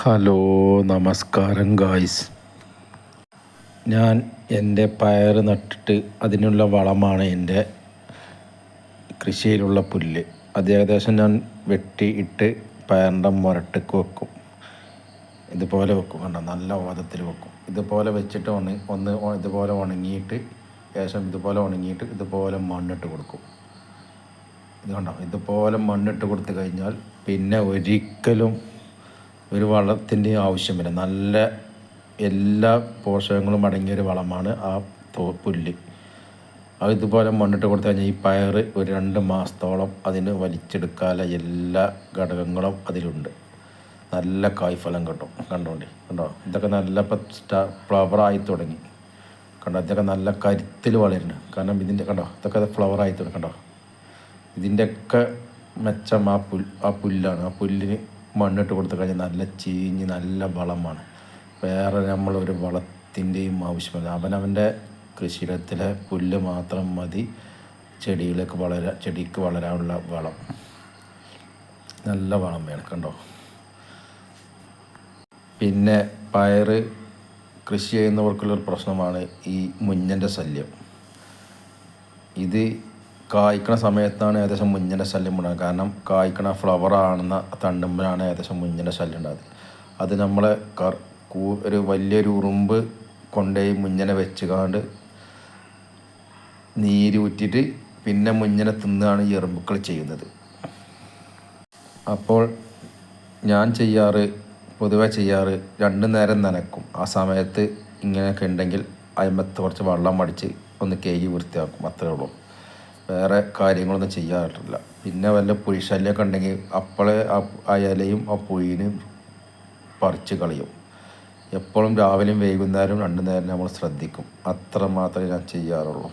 Hello നമസ്കാരം guys. ഞാൻ എന്റെ പയർ നട്ടിട്ട് അതിനുള്ള വളമാണ് എന്റെ കൃഷിയിലുള്ള പുല്ല്. അത് ഏകദേശം ഞാൻ വെട്ടി ഇട്ട് പയറിന്റെ മുരട്ടക്ക് വെക്കും. ഇതുപോലെ വെക്കും കണ്ടോ നല്ല ഓതത്തിൽ വെക്കും. ഇതുപോലെ വെച്ചിട്ട് ഉണ ഒന്ന് ഇതുപോലെ ഉണങ്ങിയിട്ട് ശേഷം ഇതുപോലെ ഉണങ്ങിയിട്ട് ഇതുപോലെ മണ്ണിട്ട് കൊടുക്കും. ഇത് കണ്ടോ ഇതുപോലെ മണ്ണിട്ട് കൊടുത്തു കഴിഞ്ഞാൽ പിന്നെ ഒരിക്കലും ഒരു വളത്തിന്റെ ആവശ്യമില്ല. നല്ല എല്ലാ പോഷകങ്ങളും അടങ്ങിയ ഒരു വളമാണ് ആ പുല്ല്. അത് ഇതുപോലെ മണ്ണിട്ട് കൊടുത്തു കഴിഞ്ഞാൽ ഈ പയർ ഒരു രണ്ട് മാസത്തോളം അതിന് വലിച്ചെടുക്കാനുള്ള എല്ലാ ഘടകങ്ങളും അതിലുണ്ട്. നല്ല കായ്ഫലം കിട്ടും. കണ്ടോണ്ടി? കണ്ടോ? ഇതൊക്കെ നല്ല ഫ്ലവറായി തുടങ്ങി. കണ്ടോ? ഇതൊക്കെ നല്ല കരുത്തിൽ വളരുന്നുണ്ട് കാരണം ഇതിന്റെ കണ്ടോ? ഇതൊക്കെ ഫ്ലവറായി തുടങ്ങി. കണ്ടോ? ഇതിന്റെയൊക്കെ മെച്ചം ആ പുൽ ആ പുല്ലാണ്. ആ പുല്ലിന് മണ്ണിട്ട് കൊടുത്തു കഴിഞ്ഞാൽ നല്ല ചീഞ്ഞ് നല്ല വളമാണ്. വേറെ നമ്മളൊരു വളത്തിന്റെയും ആവശ്യമില്ല. അവനവന്റെ കൃഷിയിടത്തിലെ പുല്ല് മാത്രം മതി. ചെടിയിലേക്ക് വളരാ ചെടിക്ക് വളരാനുള്ള വളം. നല്ല വളം വേണം കണ്ടോ? പിന്നെ പയറ് കൃഷി ചെയ്യുന്നവർക്കുള്ളൊരു പ്രശ്നമാണ് ഈ മുഞ്ഞന്റെ ശല്യം. ഇത് കായ്ക്കണ സമയത്താണ് ഏകദേശം മുഞ്ഞന്റെ ശല്യം ഉണ്ടാകുക കാരണം കായ്ക്കണ ഫ്ലവർ ആണെന്ന തണ്ടുമ്പോഴാണ് ഏകദേശം മുഞ്ഞന്റെ ശല്യം ഉണ്ടാകുന്നത്. അത് നമ്മളെ ഒരു വലിയൊരു ഉറുമ്പ് കൊണ്ടുപോയി മുഞ്ഞനെ നീര് ഊറ്റിയിട്ട് പിന്നെ മുഞ്ഞനെ തിന്നാണ് ഈ എറുമ്പുക്കൾ ചെയ്യുന്നത്. അപ്പോൾ ഞാൻ ചെയ്യാറ് പൊതുവെ ചെയ്യാറ് രണ്ടു നേരം നനക്കും. ആ സമയത്ത് ഇങ്ങനെയൊക്കെ ഉണ്ടെങ്കിൽ അതിമത്ത് കുറച്ച് വെള്ളം അടിച്ച് ഒന്ന് കേകി വൃത്തിയാക്കും. അത്രേ ഉള്ളൂ. വേറെ കാര്യങ്ങളൊന്നും ചെയ്യാറില്ല. പിന്നെ വല്ല പുഴിശല്യമൊക്കെ ഉണ്ടെങ്കിൽ അപ്പോളെ ആ ഇലയും ആ പുഴീനും പറിച്ച് കളയും. എപ്പോഴും രാവിലെയും വൈകുന്നേരവും രണ്ടു നേരം നമ്മൾ ശ്രദ്ധിക്കും. അത്ര മാത്രമേ ഞാൻ ചെയ്യാറുള്ളൂ.